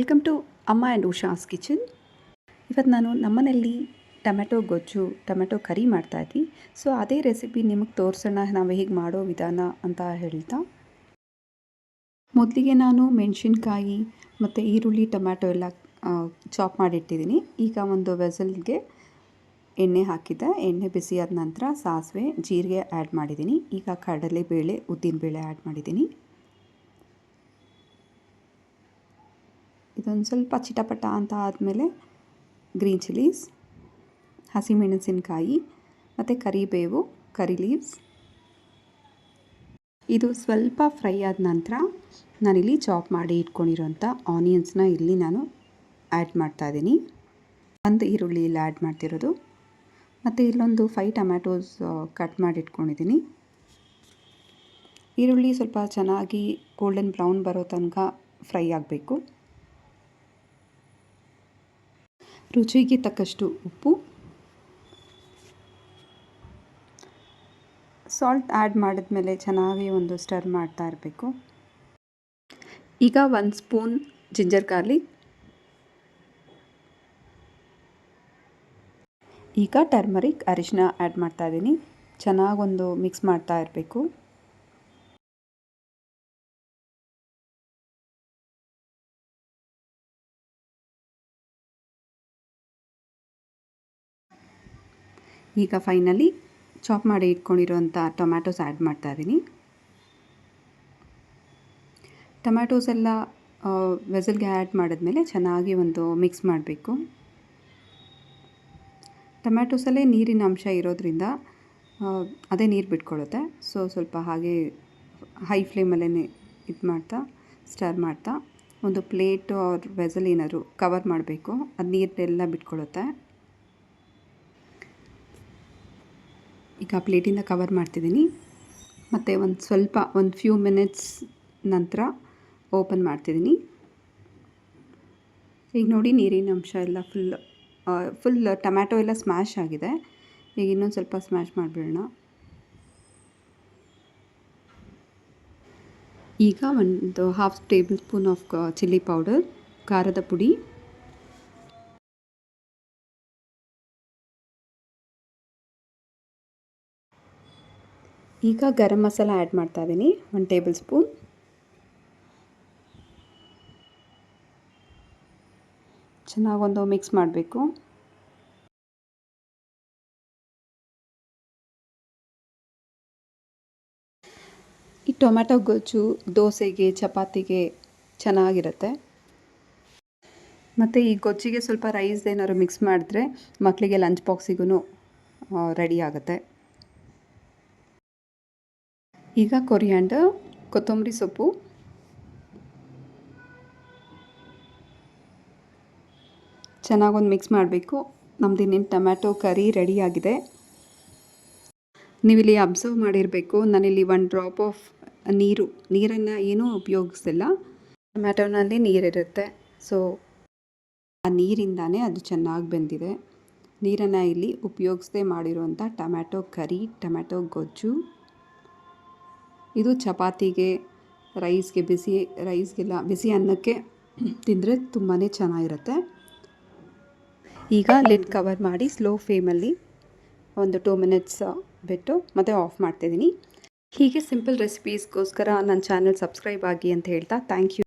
Welcome to Amma and Usha's kitchen ಇವತ್ತು ನಾನು ನಮ್ಮನೆಯಲ್ಲಿ ಟೊಮೆಟೊ ಗೊಜ್ಜು, ಟೊಮೆಟೊ ಕರಿ ಮಾಡ್ತಾಯಿದ್ವಿ ಸೊ ಅದೇ ರೆಸಿಪಿ ನಿಮಗೆ ತೋರಿಸೋಣ, ನಾವು ಹೇಗೆ ಮಾಡೋ ವಿಧಾನ ಅಂತ ಹೇಳ್ತಾ. ಮೊದಲಿಗೆ ನಾನು ಮೆಣಸಿನ್ಕಾಯಿ ಮತ್ತು ಈರುಳ್ಳಿ ಟೊಮ್ಯಾಟೊ ಎಲ್ಲ ಚಾಪ್ ಮಾಡಿಟ್ಟಿದ್ದೀನಿ. ಈಗ ಒಂದು ವೆಸಲ್ಗೆ ಎಣ್ಣೆ ಹಾಕಿದ್ದೆ. ಎಣ್ಣೆ ಬಿಸಿಯಾದ ನಂತರ ಸಾಸಿವೆ, ಜೀರಿಗೆ ಆ್ಯಡ್ ಮಾಡಿದ್ದೀನಿ. ಈಗ ಕಡಲೆಬೇಳೆ, ಉದ್ದಿನಬೇಳೆ ಆ್ಯಡ್ ಮಾಡಿದ್ದೀನಿ. ಇದೊಂದು ಸ್ವಲ್ಪ ಚಿಟಪಟ ಅಂತ ಆದಮೇಲೆ ಗ್ರೀನ್ ಚಿಲ್ಲೀಸ್ ಹಸಿಮೆಣಸಿನಕಾಯಿ ಮತ್ತು ಕರಿಬೇವು ಕರಿ ಲೀವ್ಸ್ ಇದು ಸ್ವಲ್ಪ ಫ್ರೈ ಆದ ನಂತರ ನಾನಿಲ್ಲಿ ಚಾಪ್ ಮಾಡಿ ಇಟ್ಕೊಂಡಿರೋಂಥ ಆನಿಯನ್ಸ್ನ ಇಲ್ಲಿ ನಾನು ಆ್ಯಡ್ ಮಾಡ್ತಾಯಿದ್ದೀನಿ ಒಂದು ಈರುಳ್ಳಿ ಇಲ್ಲಿ ಆ್ಯಡ್ ಮಾಡ್ತಿರೋದು. ಮತ್ತು ಇಲ್ಲೊಂದು ಫೈ ಟೊಮ್ಯಾಟೋಸ್ ಕಟ್ ಮಾಡಿ ಇಟ್ಕೊಂಡಿದ್ದೀನಿ. ಈರುಳ್ಳಿ ಸ್ವಲ್ಪ ಚೆನ್ನಾಗಿ ಗೋಲ್ಡನ್ ಬ್ರೌನ್ ಬರೋ ತನಕ ಫ್ರೈ ಆಗಬೇಕು. ರುಚಿಗೆ ತಕ್ಕಷ್ಟು ಉಪ್ಪು. ಸಾಲ್ಟ್ ಆ್ಯಡ್ ಮಾಡಿದ್ಮೇಲೆ ಚೆನ್ನಾಗಿ ಒಂದು ಸ್ಟರ್ ಮಾಡ್ತಾ ಇರಬೇಕು. ಈಗ ಒಂದು ಸ್ಪೂನ್ ಜಿಂಜರ್ ಗಾರ್ಲಿಕ್ ಈಗ ಟರ್ಮರಿಕ್ ಅರಿಶಿನ ಆ್ಯಡ್ ಮಾಡ್ತಾ ಇದ್ದೀನಿ. ಚೆನ್ನಾಗೊಂದು ಮಿಕ್ಸ್ ಮಾಡ್ತಾ ಇರಬೇಕು. ಈಗ ಫೈನಲಿ ಚಾಪ್ ಮಾಡಿ ಇಟ್ಕೊಂಡಿರುವಂಥ ಟೊಮ್ಯಾಟೋಸ್ ಆ್ಯಡ್ ಮಾಡ್ತಾ ಇದ್ದೀನಿ. ಟೊಮ್ಯಾಟೋಸ್ ಎಲ್ಲ ವೆಸಲ್ಗೆ ಆ್ಯಡ್ ಮಾಡಿದ್ಮೇಲೆ ಚೆನ್ನಾಗಿ ಒಂದು ಮಿಕ್ಸ್ ಮಾಡಬೇಕು. ಟೊಮ್ಯಾಟೋಸಲ್ಲೇ ನೀರಿನ ಅಂಶ ಇರೋದ್ರಿಂದ ಅದೇ ನೀರು ಬಿಟ್ಕೊಳ್ಳುತ್ತೆ. ಸೊ ಸ್ವಲ್ಪ ಹಾಗೆ ಹೈ ಫ್ಲೇಮಲ್ಲೇ ಇದು ಮಾಡ್ತಾ ಸ್ಟರ್ ಮಾಡ್ತಾ, ಒಂದು ಪ್ಲೇಟು ಅವ್ರ ವೆಸಲ್ ಏನಾದ್ರು ಕವರ್ ಮಾಡಬೇಕು. ಅದು ನೀರನ್ನೆಲ್ಲ ಬಿಟ್ಕೊಳ್ಳುತ್ತೆ. ಈಗ ಪ್ಲೇಟಿಂದ ಕವರ್ ಮಾಡ್ತಿದ್ದೀನಿ. ಮತ್ತು ಒಂದು ಸ್ವಲ್ಪ, ಒಂದು ಫ್ಯೂ ಮಿನಿಟ್ಸ್ ನಂತರ ಓಪನ್ ಮಾಡ್ತಿದ್ದೀನಿ. ಈಗ ನೋಡಿ ನೀರಿನ ಅಂಶ ಎಲ್ಲ ಫುಲ್ ಫುಲ್ ಟೊಮ್ಯಾಟೊ ಎಲ್ಲ ಸ್ಮ್ಯಾಶ್ ಆಗಿದೆ. ಈಗ ಇನ್ನೊಂದು ಸ್ವಲ್ಪ ಸ್ಮ್ಯಾಶ್ ಮಾಡಿಬಿಡೋಣ. ಈಗ ಒಂದು half tablespoon of chilli powder ಖಾರದ ಪುಡಿ. ಈಗ ಗರಂ ಮಸಾಲ ಆ್ಯಡ್ ಮಾಡ್ತಾ ಇದ್ದೀನಿ ಒಂದು ಟೇಬಲ್ ಸ್ಪೂನ್. ಚೆನ್ನಾಗೊಂದು ಮಿಕ್ಸ್ ಮಾಡಬೇಕು. ಈ ಟೊಮ್ಯಾಟೊ ಗೊಜ್ಜು, ದೋಸೆಗೆ, ಚಪಾತಿಗೆ ಚೆನ್ನಾಗಿರುತ್ತೆ. ಮತ್ತು ಈ ಗೊಜ್ಜಿಗೆ ಸ್ವಲ್ಪ ರೈಸ್ ಏನಾದ್ರು ಮಿಕ್ಸ್ ಮಾಡಿದ್ರೆ ಮಕ್ಕಳಿಗೆ ಲಂಚ್ ಬಾಕ್ಸಿಗೂ ರೆಡಿ ಆಗುತ್ತೆ. ಈಗ ಕೊರಿಯಾಂಡರ್, ಕೊತ್ತಂಬರಿ ಸೊಪ್ಪು. ಚೆನ್ನಾಗೊಂದು ಮಿಕ್ಸ್ ಮಾಡಬೇಕು. ನಮ್ದು ಇನ್ನೇನು ಟೊಮ್ಯಾಟೊ ಕರಿ ರೆಡಿಯಾಗಿದೆ ನೀವಿಲ್ಲಿ ಅಬ್ಸರ್ವ್ ಮಾಡಿರಬೇಕು. ನಾನಿಲ್ಲಿ ಒನ್ ಡ್ರಾಪ್ ಆಫ್ ನೀರು. ನೀರನ್ನು ಏನೂ ಉಪಯೋಗಿಸಿಲ್ಲ. ಟೊಮ್ಯಾಟೊನಲ್ಲಿ ನೀರಿರುತ್ತೆ. ಸೊ, ಆ ನೀರಿಂದಾನೇ ಅದು ಚೆನ್ನಾಗಿ ಬೆಂದಿದೆ. ನೀರನ್ನು ಇಲ್ಲಿ ಉಪಯೋಗಿಸದೆ ಮಾಡಿರುವಂಥ ಟೊಮ್ಯಾಟೊ ಕರಿ, ಟೊಮ್ಯಾಟೊ ಗೊಜ್ಜು. ಇದು ಚಪಾತಿಗೆ, ರೈಸ್ಗೆ ಬಿಸಿ, ರೈಸ್ಗೆಲ್ಲ ಬಿಸಿ ಅನ್ನಕ್ಕೆ ತಿಂದರೆ ತುಂಬಾ ಚೆನ್ನಾಗಿರುತ್ತೆ. ಈಗ ಲಿಡ್ ಕವರ್ ಮಾಡಿ ಸ್ಲೋ ಫ್ಲೇಮಲ್ಲಿ ಒಂದು ಟೂ ಮಿನಿಟ್ಸ್ ಬಿಟ್ಟು ಮತ್ತೆ ಆಫ್ ಮಾಡ್ತಿದ್ದೀನಿ. ಹೀಗೆ ಸಿಂಪಲ್ ರೆಸಿಪೀಸ್ಗೋಸ್ಕರ ನನ್ನ ಚಾನಲ್ ಸಬ್ಸ್ಕ್ರೈಬ್ ಆಗಿ ಅಂತ ಹೇಳ್ತಾ ಥ್ಯಾಂಕ್ ಯು.